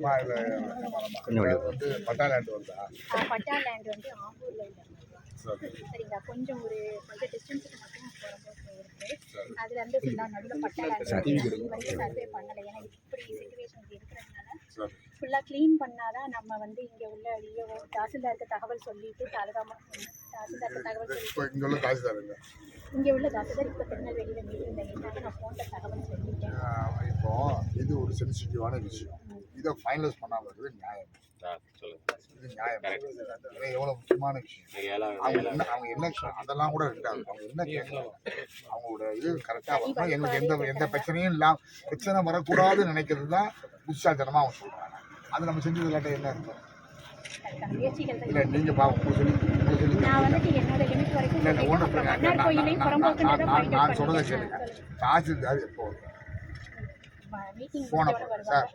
அம்மா இதுல வந்து பட்டா லேண்ட் வருதா பட்டா லேண்ட் வந்து ஆம்பூர்ல சரிங்களா? கொஞ்சம் ஒரு கொஞ்சம் டிஸ்டன்ஸுக்கு மட்டும் போகிறப்போ அதுல இருந்து ஃபுல்லாக நடுவில் பட்டா லேண்ட் வரைக்கும் சர்வே பண்ணலை. ஏன்னா இப்படி சுச்சுவேஷன் இருக்கிறதுனால ஃபுல்லாக க்ளீன் பண்ணாதான் நம்ம வந்து இங்கே உள்ள ஐயோ தாசில்தாருக்கு தகவல் சொல்லிட்டு தாலுகா தாசில்தாருக்கு தகவல் சொல்லி இப்போ இங்கே உள்ள தாசில்தார் இல்லை இங்கே உள்ள தாசில்தார் இப்போ திருநெல்வேலியில் மீட்டிங் இருந்தாங்க நான் ஃபோனில் தகவல் சொல்லிட்டேன். இப்போ இது ஒரு சென்சிட்டிவான விஷயம். இதை ஃபைனலைஸ் பண்ணாமல் இருக்கிறது நியாயம். இது நியாயம். எவ்வளோ முக்கியமான விஷயம். அவங்க என்ன அவங்க என்ன அதெல்லாம் கூட இருக்காது. அவங்க என்ன கேட்கலாம் அவங்களோட இது கரெக்டாக வரணும் எங்களுக்கு எந்த எந்த பிரச்சனையும் இல்லாம பிரச்சனை வரக்கூடாதுன்னு நினைக்கிறது தான் புத்தாத்தனமாக அவங்க சொல்கிறாங்க அது நம்ம செஞ்சது இல்லாட்ட என்ன இருக்கும் இல்லை நீங்கள் சொல்லி இல்லை புறம்போக்குன்றதை நான் பண்ணிட்டேன். கேளுங்க. தாசில்தார் எப்போ மீட்டிங் போன வருவாங்க. சார்